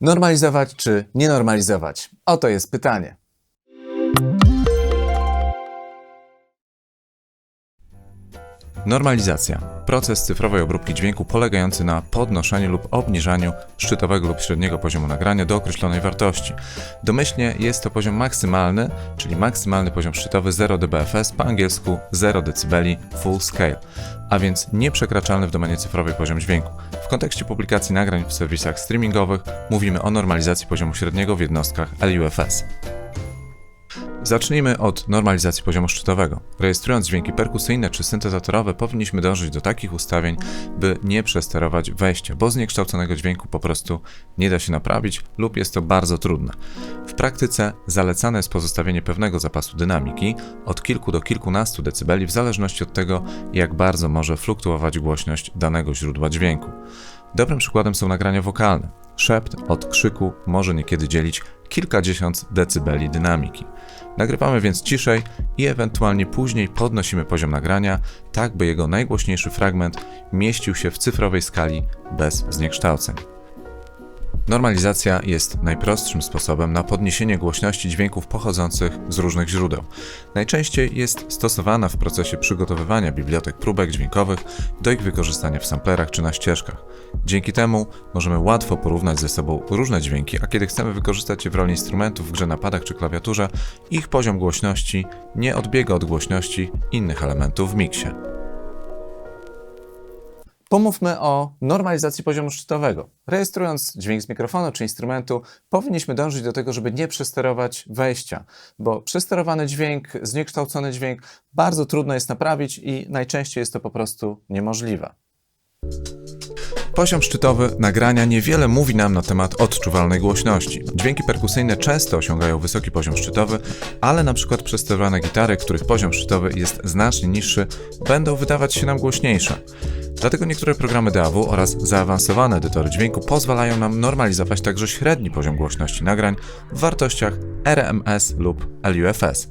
Normalizować czy nie normalizować? Oto jest pytanie. Normalizacja. Proces cyfrowej obróbki dźwięku polegający na podnoszeniu lub obniżaniu szczytowego lub średniego poziomu nagrania do określonej wartości. Domyślnie jest to poziom maksymalny, czyli maksymalny poziom szczytowy 0 dBFS, po angielsku 0 dB full scale, a więc nieprzekraczalny w domenie cyfrowej poziom dźwięku. W kontekście publikacji nagrań w serwisach streamingowych mówimy o normalizacji poziomu średniego w jednostkach LUFS. Zacznijmy od normalizacji poziomu szczytowego. Rejestrując dźwięki perkusyjne czy syntezatorowe, powinniśmy dążyć do takich ustawień, by nie przesterować wejścia, bo zniekształconego dźwięku po prostu nie da się naprawić lub jest to bardzo trudne. W praktyce zalecane jest pozostawienie pewnego zapasu dynamiki od kilku do kilkunastu decybeli w zależności od tego, jak bardzo może fluktuować głośność danego źródła dźwięku. Dobrym przykładem są nagrania wokalne. Szept od krzyku może niekiedy dzielić kilkadziesiąt decybeli dynamiki. Nagrywamy więc ciszej i ewentualnie później podnosimy poziom nagrania, tak by jego najgłośniejszy fragment mieścił się w cyfrowej skali bez zniekształceń. Normalizacja jest najprostszym sposobem na podniesienie głośności dźwięków pochodzących z różnych źródeł. Najczęściej jest stosowana w procesie przygotowywania bibliotek próbek dźwiękowych do ich wykorzystania w samplerach czy na ścieżkach. Dzięki temu możemy łatwo porównać ze sobą różne dźwięki, a kiedy chcemy wykorzystać je w roli instrumentów w grze na padach czy klawiaturze, ich poziom głośności nie odbiega od głośności innych elementów w miksie. Pomówmy o normalizacji poziomu szczytowego. Rejestrując dźwięk z mikrofonu czy instrumentu, powinniśmy dążyć do tego, żeby nie przesterować wejścia, bo przesterowany dźwięk, zniekształcony dźwięk bardzo trudno jest naprawić i najczęściej jest to po prostu niemożliwe. Poziom szczytowy nagrania niewiele mówi nam na temat odczuwalnej głośności. Dźwięki perkusyjne często osiągają wysoki poziom szczytowy, ale przykład przesterowane gitary, których poziom szczytowy jest znacznie niższy, będą wydawać się nam głośniejsze. Dlatego niektóre programy DAW oraz zaawansowane edytory dźwięku pozwalają nam normalizować także średni poziom głośności nagrań w wartościach RMS lub LUFS.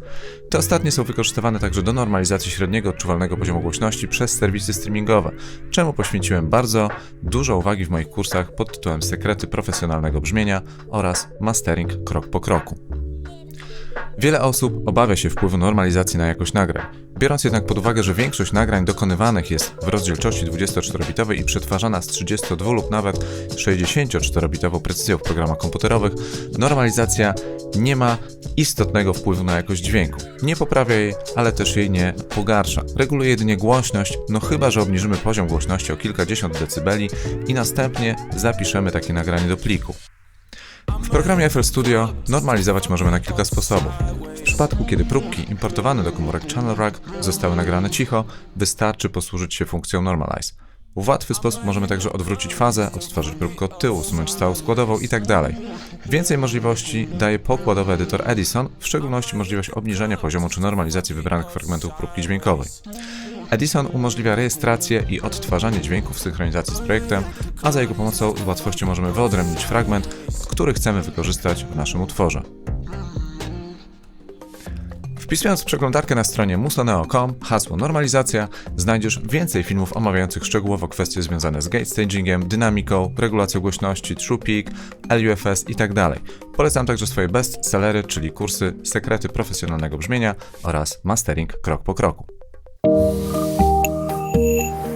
Te ostatnie są wykorzystywane także do normalizacji średniego odczuwalnego poziomu głośności przez serwisy streamingowe, czemu poświęciłem bardzo dużo uwagi w moich kursach pod tytułem Sekrety profesjonalnego brzmienia oraz Mastering krok po kroku. Wiele osób obawia się wpływu normalizacji na jakość nagrań. Biorąc jednak pod uwagę, że większość nagrań dokonywanych jest w rozdzielczości 24-bitowej i przetwarzana z 32 lub nawet 64-bitową precyzją w programach komputerowych, normalizacja nie ma istotnego wpływu na jakość dźwięku. Nie poprawia jej, ale też jej nie pogarsza. Reguluje jedynie głośność, no chyba, że obniżymy poziom głośności o kilkadziesiąt decybeli i następnie zapiszemy takie nagranie do pliku. W programie FL Studio normalizować możemy na kilka sposobów. W przypadku, kiedy próbki importowane do komórek Channel Rack zostały nagrane cicho, wystarczy posłużyć się funkcją Normalize. W łatwy sposób możemy także odwrócić fazę, odtworzyć próbkę od tyłu, usunąć stałą składową itd. Więcej możliwości daje pokładowy edytor Edison, w szczególności możliwość obniżenia poziomu czy normalizacji wybranych fragmentów próbki dźwiękowej. Edison umożliwia rejestrację i odtwarzanie dźwięków w synchronizacji z projektem, a za jego pomocą z łatwością możemy wyodrębnić fragment, który chcemy wykorzystać w naszym utworze. Wpisując przeglądarkę na stronie musoneo.com hasło normalizacja, znajdziesz więcej filmów omawiających szczegółowo kwestie związane z gate stagingiem, dynamiką, regulacją głośności, True Peak, LUFS itd. Polecam także swoje bestsellery, czyli kursy Sekrety profesjonalnego brzmienia oraz Mastering krok po kroku. Bye.